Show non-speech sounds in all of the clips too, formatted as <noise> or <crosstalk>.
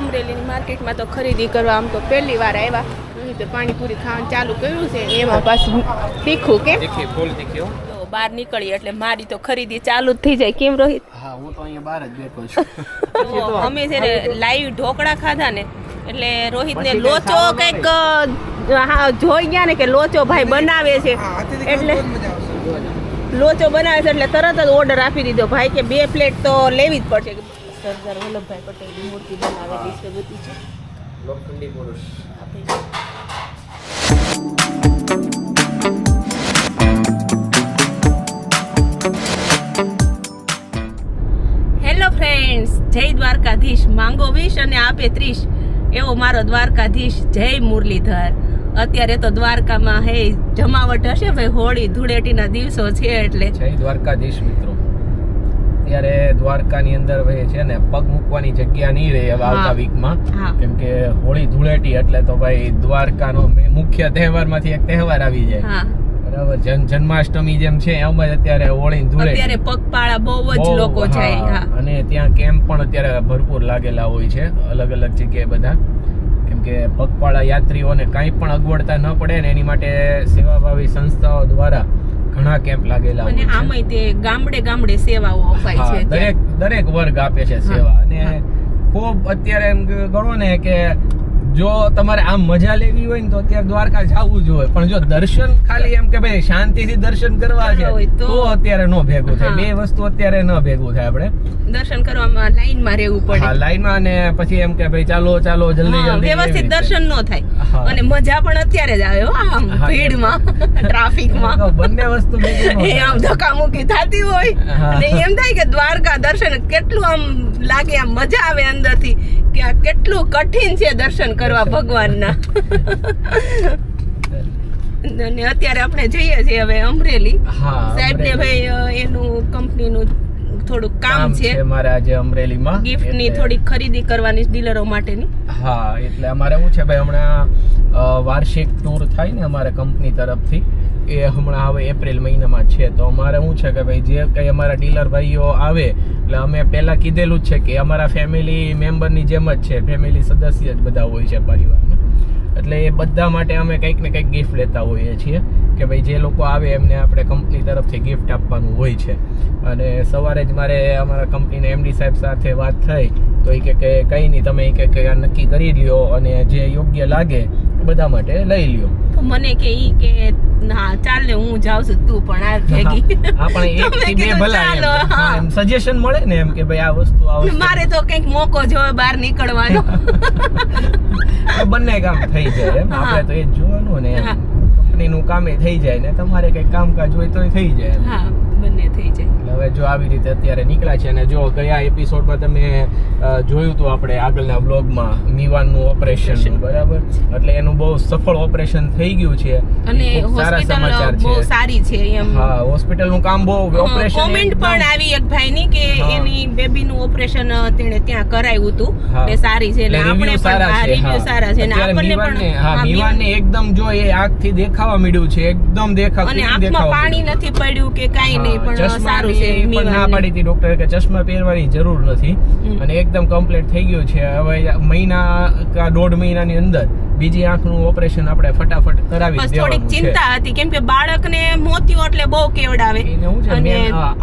અમરેલીની માર્કેટમાં તો ખરીદી કરવા આમ તો પહેલી વાર આવ્યા. નહીં તો પાણીપુરી ખાવાનું ચાલુ કર્યું છે. એમાં પાછું તીખું તો બહાર નીકળીએ એટલે મારી તો ખરીદી ચાલુ જ થઈ જાય. કેમ રોહિત? હા હું તો અહીંયા બહાર જ બેઠો છું. <laughs> અમે છે ને લાઈવ ઢોકળા ખાધા ને એટલે રોહિતને લોચો કંઈ કંઈક હા જોઈ ગયા ને કે લોચો ભાઈ બનાવે છે. એટલે લોચો બનાવે છે એટલે તરત જ ઓર્ડર આપી દીધો. ભાઈ કે બે પ્લેટ તો લેવી જ પડશે. સરદાર વલ્લભભાઈ પટેલની મૂર્તિ બનાવેલી છે બધી છે. લોખંડી પુરુષ. હેલો ફ્રેન્ડ્સ જય દ્વારકાધીશ. માંગો વીસ અને આપે ત્રીસ. એવો મારો દ્વારકાધીશ જય મુરલીધર. અત્યારે તો દ્વારકામાં હે જમાવટ હશે ભાઈ હોળી ધૂળેટીના દિવસો છે એટલે. જય દ્વારકાધીશ મિત્રો. ત્યારે દ્વારકાની અંદર છે ને પગ મૂકવાની જગ્યા નહીં રહે હવે આવતા વીકમાં કેમ કે હોળી ધૂળેટી એટલે તો ભાઈ દ્વારકાનો મુખ્ય તહેવારમાંથી એક તહેવાર આવી જાય. બરાબર? જન જન્માષ્ટમી જેમ છે એમ જ અત્યારે હોળી ધૂળે અત્યારે પગપાળા બહુ જ લોકો જાય અને ત્યાં કેમ્પ પણ અત્યારે ભરપૂર લાગેલા હોય છે અલગ અલગ જગ્યાએ બધા. કે પગપાળા યાત્રીઓને કાંઈ પણ અગવડતા ન પડે ને એની માટે સેવાભાવી સંસ્થાઓ દ્વારા ઘણા કેમ્પ લાગેલા અને આમાંય તે ગામડે ગામડે સેવાઓ અપાય છે દરેક દરેક વર્ગ આપે છે સેવા. અને ખૂબ અત્યારે એમ ગણો ને કે જો તમારે આમ મજા લેવી હોય ને તો અત્યારે દ્વારકા જવું જોઈએ પણ જો દર્શન ખાલી એમ કે ભાઈ શાંતિથી દર્શન કરવા છે તો- અત્યારે નો ભેગું થાય. બે વસ્તુ અત્યારે ન ભેગું થાય આપણે. દર્શન કરવામાં લાઈનમાં રહેવું હા પડે લાઈનમાં અને પછી એમ કે ભાઈ ચાલો ચાલો જલ્દી જલ્દી વ્યવસ્થિત દર્શન નો થાય. અને મજા પણ અત્યારે જ આવે હો આમ હા. ભીડમાં <laughs> ટ્રાફિકમાં. બંને વસ્તુ એ. આમ ધક્કામુક્કી થતી હોય. હા. અને એમ થાય કે દ્વારકા દર્શન કેટલું આમ લાગે આમ મજા આવે અંદરથી. કે આ કેટલું કઠિન છે દર્શન કરવા ભગવાનના. અને અત્યારે આપણે જઈએ છીએ હવે અમરેલી. હા સાહેબ ને ભાઈ એનું કંપનીનું થોડું કામ છે. મારે આજે અમરેલીમાં. ગિફ્ટની એટલે- થોડીક ખરીદી કરવાની ડીલરો માટેની. હા એટલે અમારે શું છે ભાઈ હમણાં વાર્ષિક ટૂર થાય ને અમારે કંપની તરફથી એ હમણાં હવે એપ્રિલ મહિનામાં છે. તો અમારે શું છે કે ભાઈ જે કંઈ અમારા ડીલર ભાઈઓ આવે એટલે અમે પહેલાં કીધેલું છે કે અમારા ફેમિલી મેમ્બરની જેમ જ છે. ફેમિલી સદસ્ય જ બધા હોય છે પરિવારમાં. એટલે એ બધા માટે અમે કંઈક ને કંઈક ગિફ્ટ લેતા હોઈએ છીએ કે ભાઈ જે લોકો આવે એમને આપણે કંપની તરફથી ગિફ્ટ આપવાનું હોય છે. અને સવારે જ મારે અમારા કંપનીના એમડી સાહેબ સાથે વાત થઈ તો એ કે કે કંઈ નહીં તમે કે નક્કી કરી લ્યો અને જે યોગ્ય લાગે બધા માટે લઈ લ્યો. તો મને કે ઈ કે ના ચાલ હું જાઉં છું તું પણ આ ભેગી. હા પણ <laughs> એક થી બે ભલા એમ. સજેશન મળે ને એમ કે ભાઈ આ વસ્તુ આ મારે તો કંઈક મોકો જોવે બહાર નીકળવાનો. <laughs> બંને કામ થઈ જાય એમ. આપણે તો એ જોવાનું ને. કંપનીનું કામે થઈ જાય ને તમારે કંઈક કામકાજ હોય તોય થઈ જાય હા બંને થઈ જાય. હવે જો આવી રીતે અત્યારે નીકળ્યા છે અને જો ગયા એપિસોડમાં તમે જોયું હતું આપણે આગળના બ્લોગમાં મીવાનનું ઓપરેશન બરાબર? એટલે એનું બહુ સફળ ઓપરેશન થઈ ગયું છે. અને સારા સમાચાર છે. સારી છે એમ. હા હોસ્પિટલનું કામ બહુ ઓપરેશન કોમેન્ટ પણ આવી એક ભાઈની કે એની બેબીનું ઓપરેશન તેણે ત્યાં કરાવ્યું હતું. ને સારી છે એટલે આપણે પણ સારા છે રિવ્યુ સારા છે ને આપણને પણ હા મીવાનને એકદમ જો એ આંખથી દેખાવા મળ્યું છે એકદમ દેખાવ અને આંખમાં પાણી નથી પડ્યું કે કાઈ નહીં પણ સારું છે. ચશ્માની પણ ના પાડી હતી ડોક્ટરે કે ચશ્મા પહેરવાની જરૂર નથી. અને એકદમ કમ્પ્લીટ થઈ ગયું છે. હવે મહિના કા દોઢ મહિનાની અંદર બીજી આંખનું ઓપરેશન આપણે ફટાફટ કરાવી થોડીક દેવાનું છે. ચિંતા હતી કેમ કે બાળકને મોતિયો એટલે બહુ કેવડાવે. છે અને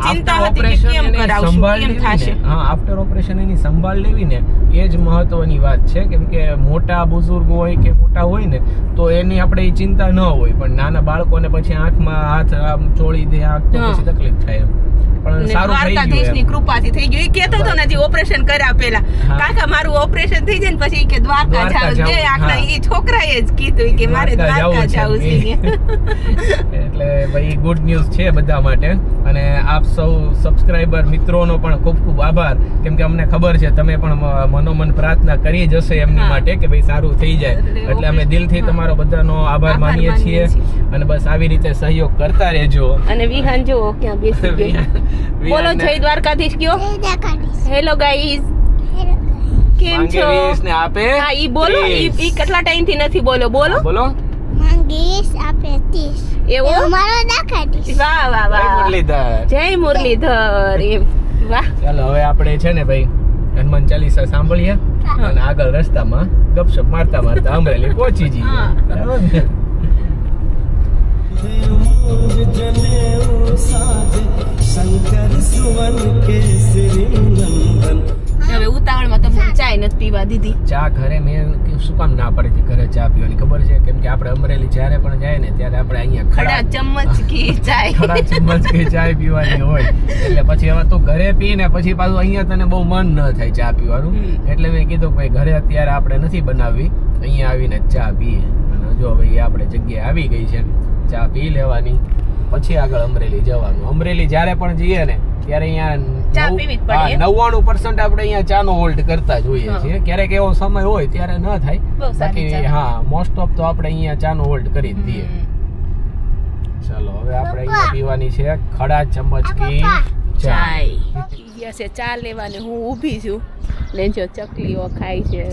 ચિંતા હતી કે કેમ કરાવશું કેમ થશે? હા આફ્ટર ઓપરેશન એની સંભાળ લેવી ને એ જ મહત્વની વાત છે. કેમ કે મોટા બુઝુર્ગ હોય કે મોટા હોય ને તો એની આપણે ચિંતા ન હોય. પણ નાના બાળકોને પછી આંખમાં હાથ આમ ચોળી દે આંખ તો પછી તકલીફ થાય એમ. દ્વારકાધીશની કૃપાથી થઈ ગયું. એ કહેતો હતો નથી ઓપરેશન કર્યા પેલા કાકા મારું ઓપરેશન થઈ જાય ને પછી કે દ્વારકા દ્વારકા જાવ જે આખા એ છોકરાએ જ કીધું કે મારે દ્વારકા જાવું છે <laughs> એટલે ભાઈ ગુડ ન્યૂઝ છે બધા માટે. અને આપ સૌ સબસ્ક્રાઇબર મિત્રોનો પણ ખૂબ ખૂબ આભાર. કેમ કે અમને ખબર છે તમે પણ મનોમન પ્રાર્થના કરી જ હશે એમની માટે કે ભાઈ સારું થઈ જાય. એટલે અમે દિલથી તમારો બધાનો આભાર માનીએ છીએ. છીએ. અને બસ આવી રીતે સહયોગ કરતા રહેજો. અને વિહાન જો ક્યાં બેસી ગયો. બોલો જય દ્વારકાધીશ કયો. Hello guys. કેમ છો? ને આપે હા ઈ બોલો ઈ કેટલા ટાઈમથી નથી બોલો. બોલો. બોલો મંગેશ આપે ત્રીસ એવું? એવું મારો દાખલા વાહ વાહ વાહ. મુરલીધર. જય મુરલીધર. એમ. વાહ. ચાલો હવે આપણે છે ને ભાઈ હનુમાન ચાલીસા સાંભળીએ. અને આગળ રસ્તામાં ગપશપ મારતા મારતા અમરેલી પહોંચી જઈએ. હવે ઉતાવળમાં તમને નથી પીવા દીધી. ચા ઘરે મેં શું કામ ના પડે ઘરે ચા પીવાની ખબર છે? કેમ કે આપણે અમરેલી જ્યારે પણ જાય ને ત્યારે આપણે અહીંયા ખડા ચમચ <laughs> ચાય. ખડા ચમચ ચાય પીવાની હોય. એટલે પછી હવે તો ઘરે પીને પછી પાછું અહીંયા તને બહુ મન ન થાય ચા પીવાનું. એટલે મેં કીધું ભાઈ ઘરે અત્યારે આપણે નથી બનાવવી. અહીંયા આવીને ચા પીએ. અને જો ભાઈ આપણે જગ્યાએ આવી ગઈ છે. ચા પી લેવાની પછી આગળ અમરેલી જવાનું. અમરેલી જ્યારે પણ જઈએ ને ત્યારે અહીંયા ચા? નવ્વાણું પર્સન્ટ આપણે અહીંયા ચાનો હોલ્ડ કરતા જ હોઈએ છીએ. ક્યારેક એવો સમય હોય ત્યારે ન થાય. બાકી હા મોસ્ટ ઓફ તો આપણે અહીંયા ચાનો હોલ્ડ કરી જ દઈએ. ચાલો હવે આપણે અહીંયા પીવાની છે ખડા ચમચકી કી ચાય. ગયા છે ચા લેવાની. હું ઊભી છું. ને જો ચકલીઓ ખાય છે.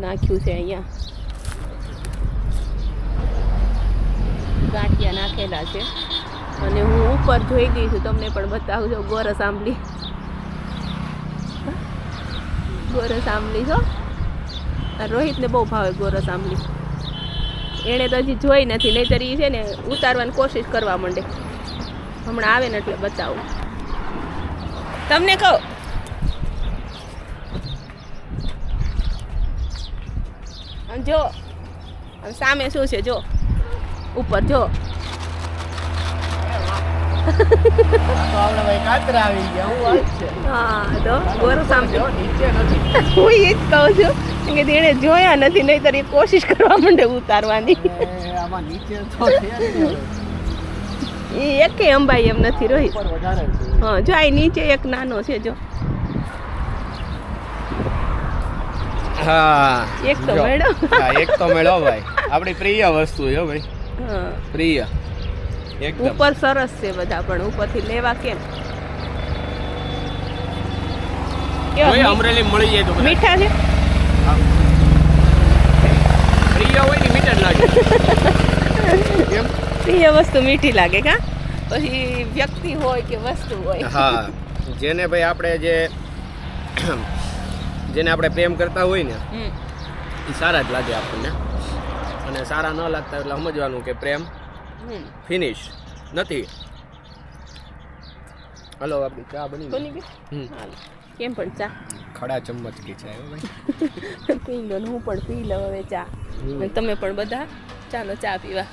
નાખ્યું છે અહીંયા? ગાંઠિયા નાખેલા છે. અને હું ઉપર જોઈ ગઈ છું, તમને પણ બતાવું છું ગોરસ આંબલી ગોરસ આંબલી છો રોહિતને બહુ ભાવે ગોરસ આંબલી એણે તો હજી જોઈ નથી, નહીતર તરી છે ને ઉતારવાની કોશિશ કરવા માંડે. હમણાં આવે ને એટલે બતાવું. તમને કહો. જો સામે શું છે, જો. ઉપર જો. જોયા નથી નહીતર એ કોશિશ કરવા માંડે ઉતારવાની. એ એકે અંબાઈ એમ નથી રહી. હા જો આ નીચે એક નાનો છે જો. હા એક તો મેળો. એક તો મેળો ભાઈ. આપણી પ્રિય વસ્તુ છે ભાઈ. પ્રિય. એકદમ. ઉપર સરસ છે બધા પણ ઉપરથી લેવા કેમ? અમરેલી મળી જાય તો મીઠા છે? પ્રિય હોય ને મીઠા લાગે. <laughs> પ્રિય વસ્તુ મીઠી લાગે કા? પછી વ્યક્તિ હોય કે વસ્તુ હોય. હા. જેને ભાઈ આપણે જે જેને આપણે પ્રેમ કરતા હોય ને એ સારા જ લાગે આપણને. અને સારા ન લાગતા એટલે સમજવાનું કે પ્રેમ. ફિનિશ નથી. હલો આપણી ચા બની બની ગઈ? હમ. કેમ પણ ચા? ખડા ચમચ કે ચા પી લો હું પણ પી લઉં હવે ચા. તમે પણ બધા ચાલો ચા પીવા.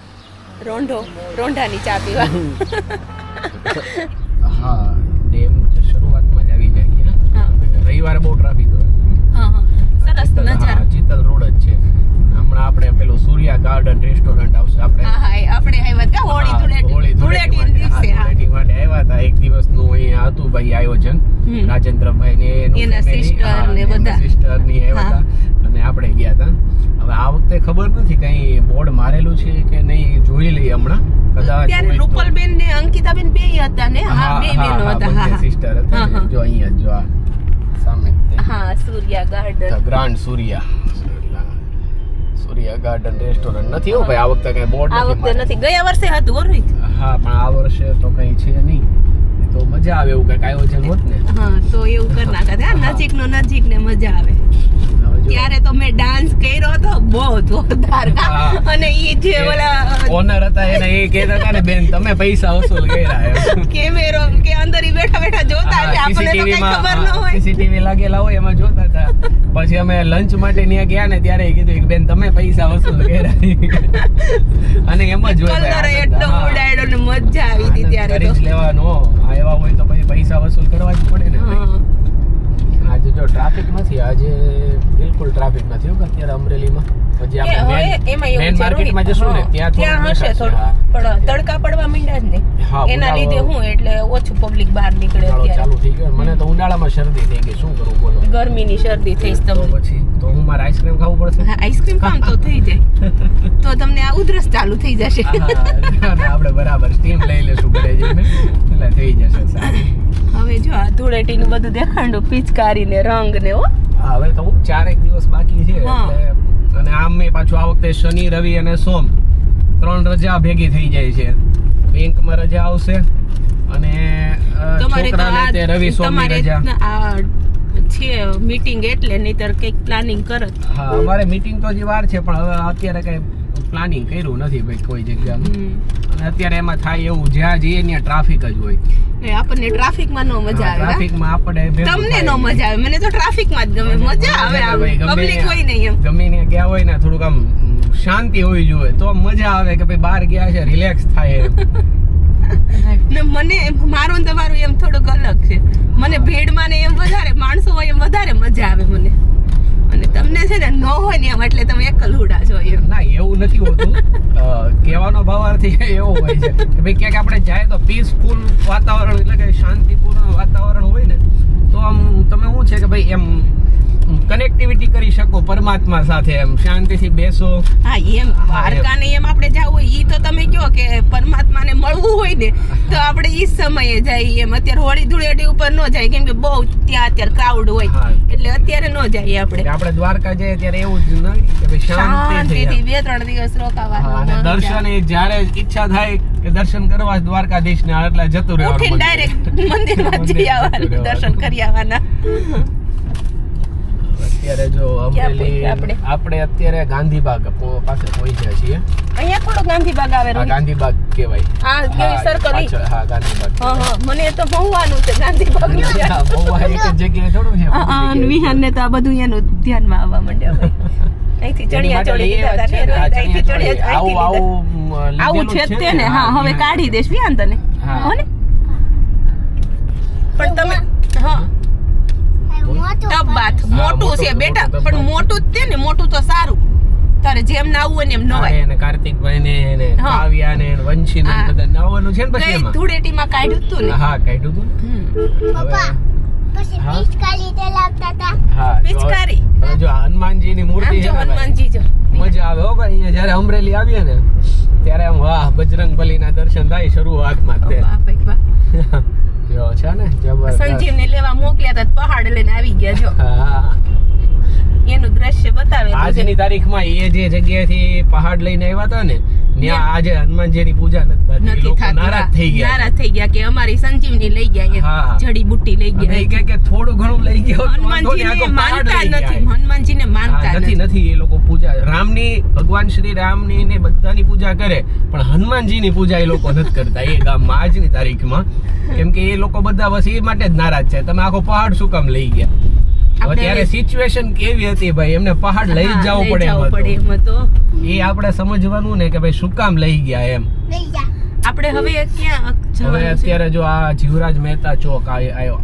રોંઢો રોંઢાની ચા પીવા. <laughs> હા ડેમ શરૂઆતમાં જ આવી જાય હા. રવિવારે બહુ ટ્રાફિક હા હા. સરસ નજારો. ચિતલ રોડ જ છે. હમણાં આપણે પેલું સૂર્યા ગાર્ડન રેસ્ટોરન્ટ આવશે આપણે. આપણે આવ્યા હતા. હોળી ધૂળેટી ધૂળેટી માટે, દિવસે ધૂળેટી માટે આવ્યા હતા. એક દિવસનું અહીંયા હતું ભાઈ આયોજન. રાજેન્દ્રભાઈ ને એનું family, ને બધા. sister ની આવ્યા હતા. અને આપણે ગયા હતા. હવે આ વખતે ખબર નથી કઈ બોર્ડ મારેલું છે કે નહીં જોઈ લઈએ હમણાં. કદાચ ત્યારે રૂપલબેન ને અંકિતાબેન બે હતા ને? હા બે બેનો હતા. હા હા. સિસ્ટર હતા જો અહીંયા જ જો આ સામે હા Surya garden grand Surya. Surya garden restaurant નથી હો ભાઈ. આ વખતે કઈ બોર્ડ આ વખતે નથી. ગયા વર્ષે હતું હો હા પણ આ વર્ષે તો કઈ છે નહીં. તો મજા આવે એવું કંઈક આયોજન હોત ને. હા તો એવું કરી નાખે નજીક નો નજીક ને મજા આવે. ત્યારે તો મેં ડાન્સ કર્યો તો બહુ જોરદાર. અને ઈ જે ઓલા ઓનર હતા એને એ કહેતા હતા ને બેન તમે પૈસા વસૂલ કર્યા કેમેરો કે અંદર ઈ બેઠા બેઠા જોતા છે આપણે તો કઈ ખબર ન હોય. સીસીટીવી લાગેલા હોય એમાં જોતા હતા. પછી અમે લંચ માટે ત્યાં ગયા ને ત્યારે એ કીધું કે બેન તમે પૈસા વસૂલ કર્યા. અને એમ જ કલર એટલો. ઉડાડ્યો ને મજા આવી હતી ત્યારે તો. લેવાનો. આવ્યા એવા હોય તો પછી પૈસા વસૂલ કરવા જ પડે ને. આજે જો ટ્રાફિક નથી આજે બિલકુલ ટ્રાફિક નથી કે અત્યારે અમરેલીમાં. પછી આપણે એવું માર્કેટમાં જશું ને ત્યાં ત્યાં હશે પણ તડકા પડવા માંડ્યા જ ને એના લીધે હું એટલે ઓછું પબ્લિક બહાર નીકળે અત્યારે. ચાલુ થઈ ગયું મને તો ઉનાળામાં શરદી થઈ ગઈ શું કરું બોલો? ગરમીની શરદી થઈ તો પછી તો હું મારે આઈસ્ક્રીમ ખાવું પડશે? આઈસ્ક્રીમ ખાવ તો થઈ જાય. <laughs> તો તમને આ ઉધરસ ચાલુ થઈ જશે. આપણે બરાબર સ્ટીમ લઈ લેશું ઘરે જઈને. એટલે થઈ જશે હવે જો આ ધૂળેટીનું બધું દેખાડું પિચકારી ને રંગ ને હો હવે તો હું ચારેક દિવસ બાકી છે એટલે અને આમ મેં પાછું આ વખતે શનિ રવિ અને સોમ ત્રણ રજા ભેગી થઈ જાય છે. બેંકમાં રજા આવશે અને છોકરાને તે રવિ સોમની રજા. છે મીટિંગ એટલે નહીતર કંઈક પ્લાનિંગ કરત. હા અમારે મીટિંગ તો હજી વાર છે પણ હવે અત્યારે કઈ પ્લાનિંગ કર્યું નથી ભાઈ કોઈ જગ્યાનું અને અત્યારે એમાં થાય એવું જ્યાં જઈએ ત્યાં ટ્રાફિક જ હોય. એ આપણને ટ્રાફિકમાં નો મજા આવે? ટ્રાફિકમાં આપણે તમને નો મજા આવે મને તો ટ્રાફિકમાં જ ગમે. મજા આવે પબ્લિક હોય નહીં એમ. ગમે ને ગયા હોય ને થોડુંક આમ શાંતિ હોવી જોઈએ તો મજા આવે કે ભાઈ બહાર ગયા છે રિલેક્સ થાય એમ. <laughs> ને મને મારું ને તમારું એમ થોડુંક અલગ છે. મને ભીડમાં ને એમ વધારે માણસો હોય એમ વધારે મજા આવે મને. અને તમને છે ને ન હોય ને એમ એટલે તમે એકલ હુડા છો એમ. ના એવું નથી હોતું. કહેવાનો ભાવાર્થ એવો હોય છે કે ભાઈ ક્યાંક આપણે જાય તો પીસફુલ વાતાવરણ એટલે કે શાંતિપૂર્ણ વાતાવરણ હોય ને તો આમ તમે શું છે કે ભાઈ એમ કનેક્ટિવિટી કરી શકો પરમાત્મા સાથે એમ. શાંતિથી બેસો. હા એમ. દ્વારકાને એમ આપણે જવું હોય ઈ તો તમે કહો કે પરમાત્માને મળવું હોય ને તો આપણે ઈ સમયે જઈએ એમ. અત્યારે હોળી ધૂળેટી ઉપર ન જાય કેમ કે બહુ ત્યાં અત્યારે ક્રાઉડ હોય. એટલે અત્યારે ન જઈએ આપણે. આપણે દ્વારકા જઈએ ત્યારે એવું જ ન કે શાંતિથી બે ત્રણ દિવસ રોકાવાનું દર્શન એ જ્યારે ઈચ્છા થાય કે દર્શન કરવા દ્વારકાધીશ ને એટલે જતું રહેવાનું ડાયરેક્ટ મંદિર. મંદિરમાં જઈ આવવાનું દર્શન કરી આવવાના. અત્યારે જો અમરેલી આપણે? અત્યારે ગાંધીબાગ પાસે પહોંચ્યા છીએ. અહીંયા થોડો ગાંધીબાગ આવે આ ગાંધીબાગ કહેવાય. હા, કેવી સર્કલ હા ગાંધીબાગ હા હા મને તો ભણવાનું છે ગાંધીબાગ બહુ એક જગ્યાએ થોડું છે હા. વિહાન ને તો આ બધું એનું ધ્યાનમાં આવવા માંડ્યા <laughs> અહીંથી ચણિયા ચોળી લીધા હતા ને ને, આ રોહિત, અહીંથી ચણિયા ચણિયા આવું આવું આવું છે તે ને હા હવે કાઢી દઈશ વિહાન તને. હો ને? પણ તમે હા. ટબ બાથ મોટું છે બેટા પણ મોટું જ છે ને મોટું તો સારું. તારે જેમ નાવું હોય ને એમ નવાય. અને કાર્તિકભાઈ ને એને કાવ્યા ને વંશી ને બધા નવાનું છે ને પછી એમાં. ધૂળેટી માં કાઢ્યું હતું ને? હા કાઢ્યું હતું પપ્પા પછી પિચકારી તે લાવતા હતા હા પિચકારી. જો હનુમાનજી ની મૂર્તિ છે હનુમાનજી જો. મજા આવે હો ભાઈ અહીંયા જ્યારે અમરેલી આવીએ ને ત્યારે આમ વાહ બજરંગ બલીના દર્શન થાય શરૂઆતમાં માં તે. <laughs> જો છે ને જબરદસ્ત સંજીવને લેવા મોકલ્યા હતા તો પહાડ લઈને આવી ગયા જો. હા. એનું દ્રશ્ય બતાવેલું છે આજની તારીખમાં એ જે જગ્યાએથી પહાડ લઈને આવ્યા હતા ને ત્યાં આજે હનુમાનજીની પૂજા નથી લોકો નારાજ થઈ ગયા નારાજ થઈ ગયા કે અમારી સંજીવની લઈ ગયા અહીંયા જડી બુટ્ટી લઈ ગયા. કે કે થોડું ઘણું લઈ ગયો હનુમાનજીને માનતા નથી. હનુમાનજીને માનતા નથી નથી. એ લોકો પૂજા. રામની ભગવાન શ્રી રામની ને બધાની પૂજા કરે પણ હનુમાનજીની પૂજા એ લોકો નથી કરતા. એ ગામમાં આજની તારીખમાં. કેમ કે એ લોકો બધા બસ એ માટે જ નારાજ છે. તમે આખો પહાડ શું કામ લઈ ગયા? આપણે- સિચ્યુએશન કેવી હતી ભાઈ? એમને પહાડ લઈ જ જવું પડે એમ હતું. એ આપણે સમજવાનું ને કે ભાઈ શું કામ લઈ ગયા એમ. આપણે હવે ક્યાં હવે અત્યારે જો આ જીવરાજ મહેતા ચોક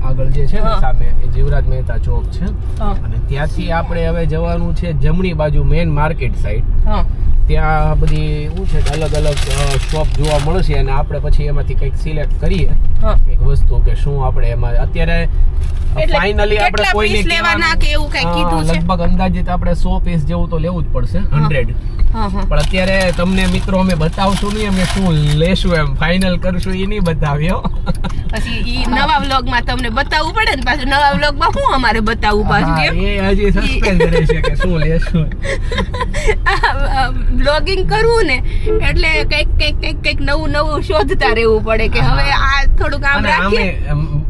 આગળ જે છે ને સામે એ જીવરાજ મહેતા ચોક છે. અને ત્યાંથી આપણે હવે જવાનું છે જમણી બાજુ મેઇન માર્કેટ સાઈડ હા. ત્યાં બધી શું છે કે અલગ અલગ શોપ જોવા મળશે અને આપણે પછી એમાંથી કંઈક સિલેક્ટ કરીએ. એક વસ્તુ કે શું આપણે એમાં અત્યારે ફાઇનલી આપણે કોઈને લેવાના કે એવું કંઈ કીધું છે? લગભગ અંદાજિત આપણે સો પીસ જેવું તો લેવું જ પડશે હંડ્રેડ હા, હા. પણ અત્યારે તમને મિત્રો અમે બતાવશું નહીં અમે શું લેશું એમ. ફાઇનલ કરશું એ નહીં બતાવ્યો પછી ઈ નવા વ્લોગમાં તમને બતાવવું પડે ને પાછું. નવા વ્લોગમાં શું અમારે બતાવવું પાછું એ હજી સસ્પેન્સ રહેશે કે શું લેશું. <laughs> બ્લોગિંગ કરવું ને એટલે કંઈક કંઈક કંઈક કંઈક નવું નવું શોધતા રહેવું પડે કે હવે આ થોડુંક આમ રાખીએ.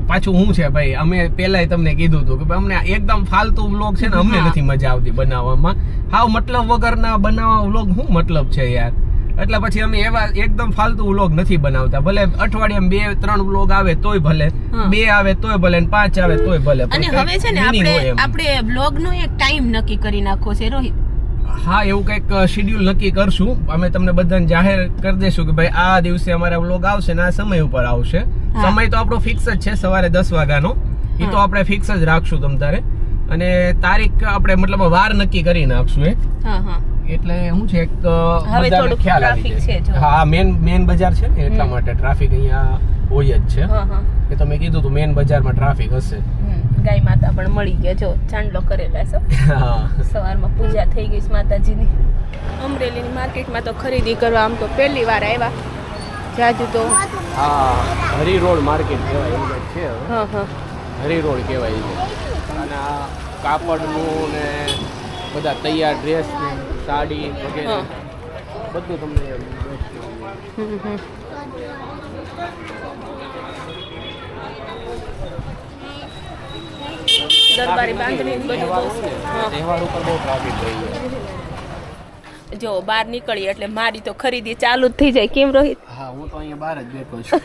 પાછું હું છે ભાઈ અમે પહેલાય તમને કીધું હતું કે અમને એકદમ ફાલતુ વ્લોગ છે ને અમને નથી મજા આવતી બનાવવામાં. હાવ મતલબ વગરના બનાવવા વ્લોગ શું મતલબ છે યાર? એટલે પછી અમે એવા એકદમ ફાલતુ વ્લોગ નથી બનાવતા. ભલે અઠવાડિયામાં બે ત્રણ વ્લોગ આવે તોય ભલે બે આવે તોય ભલે પાંચ આવે તોય ભલે અને હવે છે ને આપણે આપણે વ્લોગ નો એક ટાઈમ નક્કી કરી નાખો છે. રોહિત હા એવું કંઈક શેડ્યુલ નક્કી કરશું. અમે તમને બધાને જાહેર કરી દઈશું કે ભાઈ આ દિવસે અમારા વ્લોગ આવશે ને આ સમય ઉપર આવશે. સમય તો આપણો ફિક્સ જ છે સવારે દસ વાગ્યાનો. એ તો આપણે ફિક્સ જ રાખશું તમ તારે. અને તારીખ આપણે મતલબ વાર નક્કી કરી નાખશું એ. એટલે શું છે એક હવે ખ્યાલ આવી છે હા મેન મેન બજાર છે ને એટલા માટે ટ્રાફિક અહીંયા હોય જ છે. એ તો મેં તમે કીધું તું મેન બજારમાં ટ્રાફિક હશે. ગાય માતા પણ મળી ગયા. જો ચાંદલો કરેલા છે. હા. સવારમાં પૂજા થઈ ગઈ છે માતાજીની. અમરેલીની માર્કેટમાં તો ખરીદી કરવા આમ તો પહેલી વાર આવ્યા. જાજુ તો હા હરી રોડ માર્કેટ કહેવાય એવું છે હા હા. હરી રોડ કહેવાય છે અને આ કાપડનું ને બધા તૈયાર ડ્રેસ ને સાડી વગેરે. બધું તમને એમ best મળે. હમ, હમ. દરબારી બાંધણી બધું ઉપર બહુ ટ્રાફિક થઈ જો બહાર નીકળીએ એટલે મારી તો ખરીદી ચાલુ જ થઈ જાય. કેમ રોહિત? હા હું તો અહીંયા બહાર જ બેઠો છું.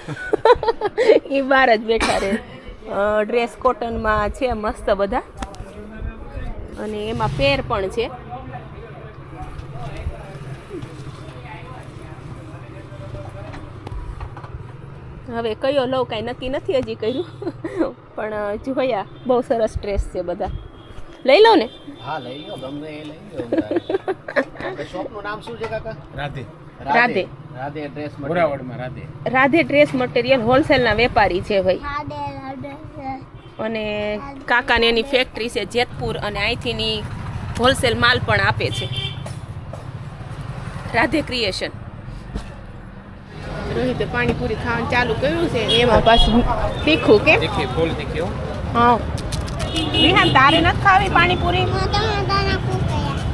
<laughs> એ બહાર જ બેઠા રહે. ડ્રેસ કોટનમાં છે મસ્ત બધા. અને એમાં પેર પણ છે. હવે કયો લઉં કાંઈ નક્કી નથી હજી કર્યું. પણ જોયા બહુ સરસ ડ્રેસ છે બધા. લઈ લઉં ને. હા લઈ લો ગમે એ લઈ લો શોપનું નામ શું છે કાકા? રાધે. રાધે. રાધે ડ્રેસ ગોરાવડમાં રાધે. રાધે ડ્રેસ મટીરિયલ હોલસેલના વેપારી છે ભાઈ. અને કાકાને એની ફેક્ટરી છે જેતપુર અને અહીંથીની હોલસેલ માલ પણ આપે છે. રાધે ક્રિએશન રોહિતે પાણીપુરી ખાવાનું ચાલુ કર્યું છે. એમાં પાછું તીખું કે? ફૂલ હા. વિહાન તારે નથી ખાવી પાણીપુરી? ટમેટાના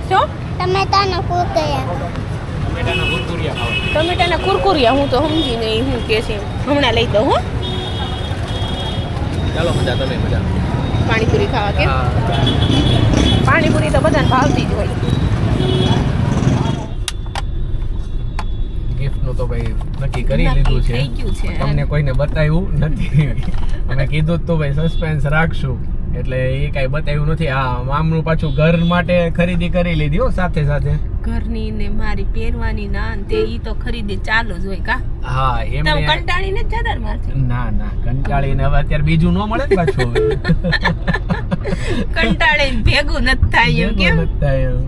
શું? ટમેટાના કુકયા ટમેટાના ભૂરભૂરિયા ખાવા ટમેટાના કુરકુરિયા હું તો સમજી નહીં હું કે છે હમણાં લઈ દઉં હું. ચાલો મજા તમે મજા. પાણીપુરી ખાવા કે? પાણીપુરી તો બધાને ભાવતી જ હોય. તો ભાઈ નક્કી કરી લીધું છે. તમને કોઈને બતાવ્યું નથી. અમે કીધું તો ભાઈ સસ્પેન્સ રાખશું. એટલે એ કાંઈ બતાવ્યું નથી. આ મામનું પાછું ઘર માટે ખરીદી કરી લીધી હો સાથે સાથે. ઘરની ને મારી પહેરવાની ના તે ઈ તો ખરીદી ચાલુ જ હોય કા? હા તમે એમને કંટાળીને જ જદર મારથી ના ના કંટાળીને હવે અત્યારે બીજું ન મળે ને પાછું હવે. <laughs> કંટાળીને ભેગું નથી થાય એમ કેમ? નથી થાય એમ.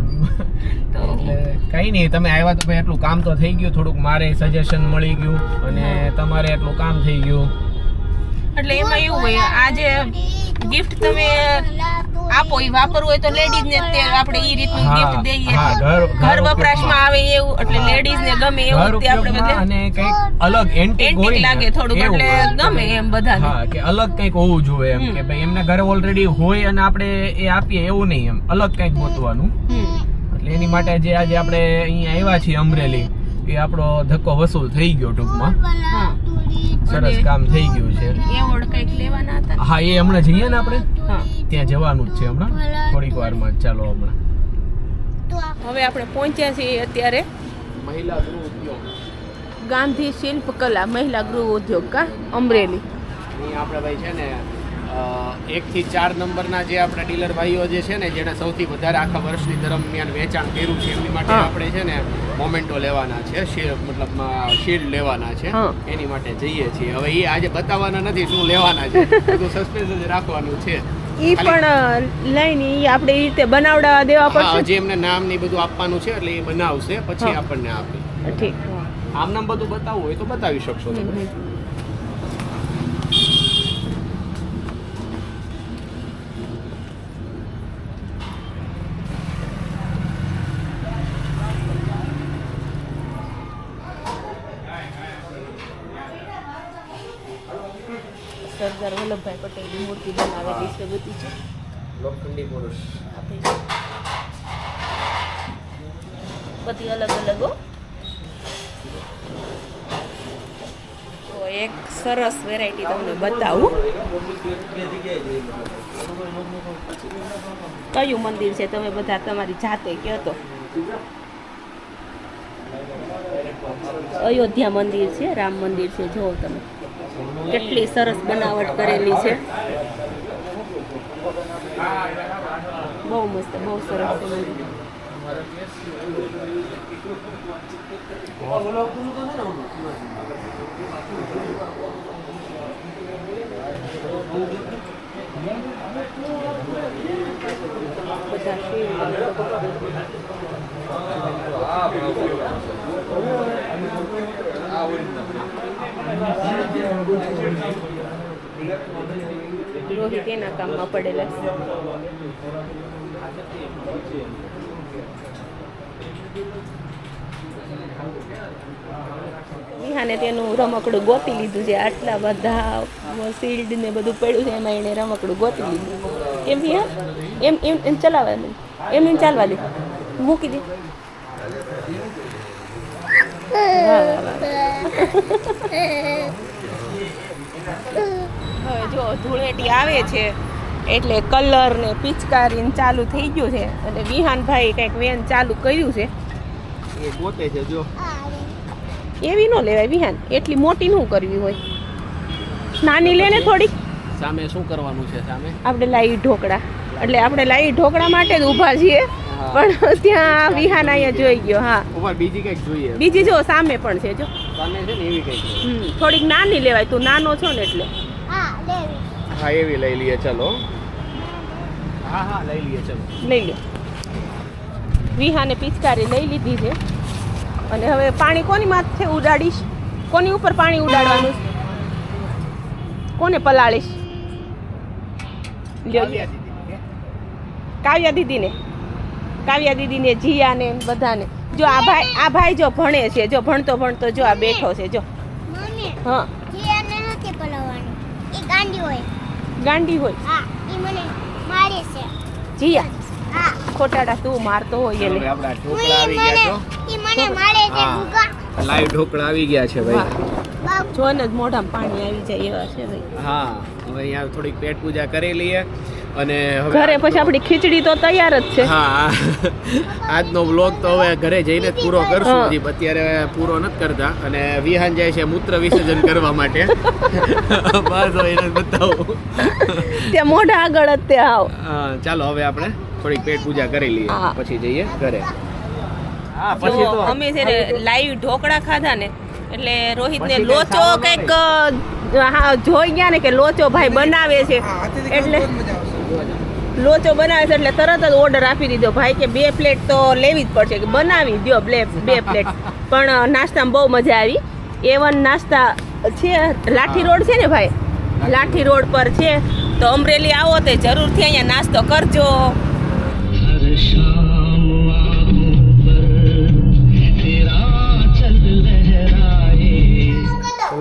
કઈ નહીં તમે આવ્યા તો ભાઈ એટલું કામ તો થઈ ગયું થોડુંક મારે સજેશન મળી ગયું અને તમારે એટલું કામ થઈ ગયું. એટલે એમાં એવું હોય આજે ગિફ્ટ તમે આપો એ વાપરવું હોય તો લેડીઝ ને તે આપણે ઈ રીતનું ગિફ્ટ દઈએ. ઘર- વપરાશમાં આવે એવું એટલે લેડીઝ ને ગમે એવું તે આપણે બધે અને કંઈક અલગ એન્ટિક હોય લાગે થોડુંક એટલે ગમે એમ બધાને. હા કે અલગ કંઈક હોવું જોઈએ એમ કે ભાઈ એમના ઘરે ઓલરેડી હોય અને આપણે એ આપીએ એવું નહીં એમ અલગ કંઈક ગોતવાનું. એટલે એની માટે જે આજે આપણે અહીંયા આવ્યા છીએ અમરેલી એ આપણો ધક્કો વસૂલ થઈ ગયો ટૂંકમાં. હા. સરસ કામ થઈ ગયું છે. એવોર્ડ કંઈક લેવાના હતા? હા એ હમણાં જઈએ ને આપણે? હા. ત્યાં જવાનું જ છે હમણાં. થોડીક વારમાં ચાલો હમણાં. હવે આપણે પહોંચ્યા છીએ અત્યારે મહિલા ગૃહ ઉદ્યોગ. ગાંધી શિલ્પકલા મહિલા ગૃહ ઉદ્યોગ કા? અમરેલી. આપણે ભાઈ છે ને એકથી ચાર નંબરના જે આપણા ડીલર ભાઈઓ જે છે ને જેને સૌથી વધારે આખા વર્ષની દરમિયાન વેચાણ કર્યું છે એમની માટે આપણે છે ને મોમેન્ટો લેવાના છે મતલબ શીલ્ડ લેવાના છે એની માટે જઈએ છીએ. હવે એ આજે બતાવવાના નથી શું લેવાના છે બધું સસ્પેન્સ જ રાખવાનું છે. ઈ પણ લઈને ઈ આપણે ઈ રીતે બનાવડાવા દેવા પડશે? જે એમને નામ ને બધું આપવાનું છે એટલે એ બનાવશે પછી આપણને આપે. ઠીક. આમ નામ બધું બતાવવું હોય તો બતાવી શકશો તમે હમ. સરદાર વલ્લભભાઈ પટેલની મૂર્તિ બનાવેલી છે બધી છે. લોખંડી પુરુષ. બધી અલગ અલગ તો એક સરસ વેરાયટી તમને બતાવું. કયું મંદિર છે? તમે બધા તમારી જાતે કહો તો. અયોધ્યા મંદિર છે રામ મંદિર છે જોવો તમે. કેટલી સરસ બનાવટ કરેલી છે. બહુ મસ્ત બહુ સરસ છે બધા રોહિત એના કામમાં પડેલા વિહાને તેનું રમકડું ગોતી લીધું છે. આટલા બધા શિલ્ડ ને બધું પડ્યું છે એમાં એને રમકડું ગોતી લીધું. એમ વિહાન એમ એમ એમ ચલાવવા એમ એમ ચાલવા દે. મૂકી દે. વાહ, વાહ, વાહ. હવે જો ધૂળેટી આવે છે એટલે કલર ને પિચકારી ચાલુ થઈ ગયું છે. અને વિહાનભાઈ કંઈક વેન ચાલુ કર્યું છે. એ ગોતે છે જો. એવી ન લેવાય વિહાન એટલી મોટી નું કરવી હોય. નાની લે ને થોડીક. સામે શું કરવાનું છે સામે? આપણે લાઈ ઢોકળા. એટલે આપણે લાઈ ઢોકળા માટે જ ઊભા છીએ. પણ ત્યાં વિહાન અહીંયા જોઈ ગયો હા. ઉપર બીજી કંઈક જોઈએ. બીજી જો સામે પણ છે જો. સામે છે ને એવી કંઈક થોડીક નાની લેવાય તું નાનો છો ને એટલે. હા લેવી. હા એવી લઈ લઈએ ચલો. હા હા લઈ લઈએ ચલો. લઈ લે. વિહાને પિચકારી લઈ લીધી છે. અને હવે પાણી કોની માથે ઉડાડીશ? કોની ઉપર પાણી ઉડાડવાનું છે? કોને પલાળીશ? લ્યો. કાવ્યા દીદીને. કાવ્યા દીદીને જીયાને બધાને. જો આ ભાઈ આ ભાઈ જો ભણે છે જો ભણતો ભણતો જો આ બેઠો છે જો. હા. જે એને નથી પલાવવાની એ ગાંડી હોય. ગાંડી હોય. હા એ મને મારે છે. જીયા. ખોટાડા તું મારતો હોય એને. મને મારે છે. ગુગા લાઈવ ઢોકળા આવી ગયા છે ભાઈ. બાપ જો મોઢામાં પાણી આવી જાય એવા છે ભાઈ. હા હવે અહીંયા થોડીક પેટ પૂજા કરી લઈએ અને હવે ઘરે પછી આપણી ખીચડી તો તૈયાર જ છે. હા આજનો વ્લોગ તો હવે ઘરે જઈને જ પૂરો કરશું. હજી અત્યારે પૂરો નથી કરતા. અને વિહાન જાય છે મૂત્ર વિસર્જન કરવા માટે. બસ હવે એને બતાવો. ત્યાં મોઢા આગળ જ તે આવ. હા, ચાલો હવે આપણે થોડીક પેટ પૂજા કરી લઈએ. પછી જઈએ ઘરે. તો અમે છે ને લાઈવ ઢોકળા ખાધા ને એટલે રોહિત ને લોચો કંઈક કંઈક જોઈ ગયા ને કે લોચો ભાઈ બનાવે છે. એટલે લોચો બનાવે છે એટલે તરત જ ઓર્ડર આપી દીધો. ભાઈ કે બે પ્લેટ તો લેવી જ પડશે. કે બનાવી દો બે બે પ્લેટ <laughs> પણ નાસ્તામાં બહુ મજા આવી. એવન નાસ્તા છે લાઠી રોડ છે ને ભાઈ? લાઠી રોડ પર છે. તો અમરેલી આવો તે જરૂરથી અહીંયા નાસ્તો કરજો.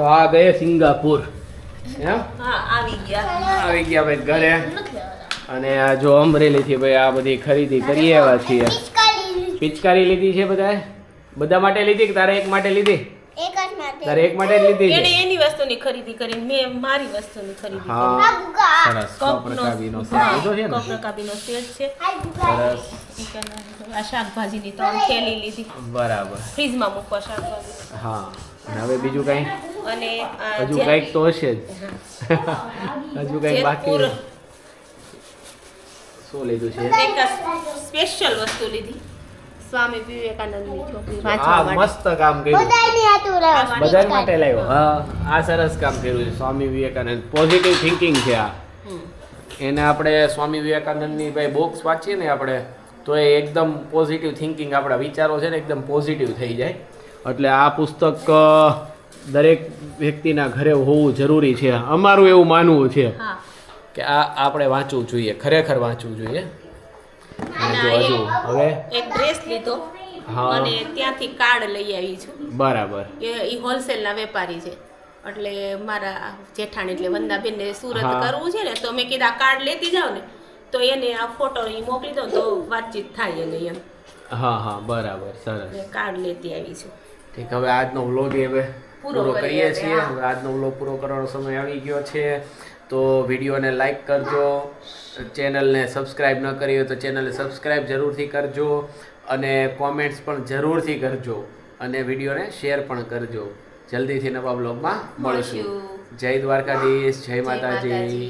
આ ગયે સિંગાપુર. આવી ગયા. આવી ગયા ભાઈ ઘરે. અને આ જો અમરેલીથી ભાઈ આ બધી ખરીદી કરી આવ્યા છીએ. પિચકારી લીધી છે બધાએ? બધા માટે લીધી કે તારે એક માટે લીધી? એક જ માટે. તારે એક માટે લીધી છે? એની વસ્તુની ખરીદી કરી મેં મારી વસ્તુની ખરીદી હા. સરસ. કપનો છે ને? કપરકાબીનો સેટ છે. આ સરસ. આ શાકભાજીની ત્રણ થેલી લીધી. બરાબર. ફ્રીજમાં મૂકવા શાકભાજી. હા. અને હવે બીજું કઈ? અને હજુ કંઈક તો હશે જ. હજુ કંઈક બાકી શું લીધું છે? એક સ્પેશિયલ વસ્તુ લીધી. સ્વામી વિવેકાનંદની છોકરી વાંચવા હા માટે. મસ્ત કામ કર્યું. માટે લાવ્યો. હા આ સરસ કામ કર્યું છે. સ્વામી વિવેકાનંદ. પોઝિટિવ થિંકિંગ છે આ. એને આપણે સ્વામી વિવેકાનંદની ભાઈ બુક્સ વાંચીએ ને આપણે તો એ એકદમ પોઝિટિવ થિંકિંગ આપણા વિચારો છે ને એકદમ પોઝિટિવ થઈ જાય. એટલે આ પુસ્તક દરેક વ્યક્તિના ઘરે હોવું જરૂરી છે. અમારું એવું માનવું છે. કે આ આપણે વાંચવું જોઈએ ખરેખર વાંચવું જોઈએ. હજુ હવે? એક ડ્રેસ લીધો. હા. અને ત્યાંથી કાર્ડ લઈ આવી છું. બરાબર. એ ઈ હોલસેલના વેપારી છે. એટલે મારા જેઠાણી એટલે વંદાબેનને સુરત કરવું છે ને તો મેં કીધા કાર્ડ લેતી જાવ ને તો એને આ ફોટો એ મોકલી દો તો વાતચીત થાય એને એમ. હા હા બરાબર સરસ. કાર્ડ લેતી આવી છું. ઠીક હવે આજનો વ્લોગ હવે પૂરો કરીએ છીએ. આજનો વ્લોગ પૂરો કરવાનો સમય આવી ગયો છે. તો વિડીયોને લાઈક કરજો. ચેનલને સબસ્ક્રાઈબ ન કરી હોય તો ચેનલને સબસ્ક્રાઈબ જરૂરથી કરજો અને કોમેન્ટ્સ પણ જરૂરથી કરજો અને વિડીયોને શેર પણ કરજો. જલ્દીથી નવા બ્લોગમાં મળશું. જય દ્વારકાધીશ જય માતાજી.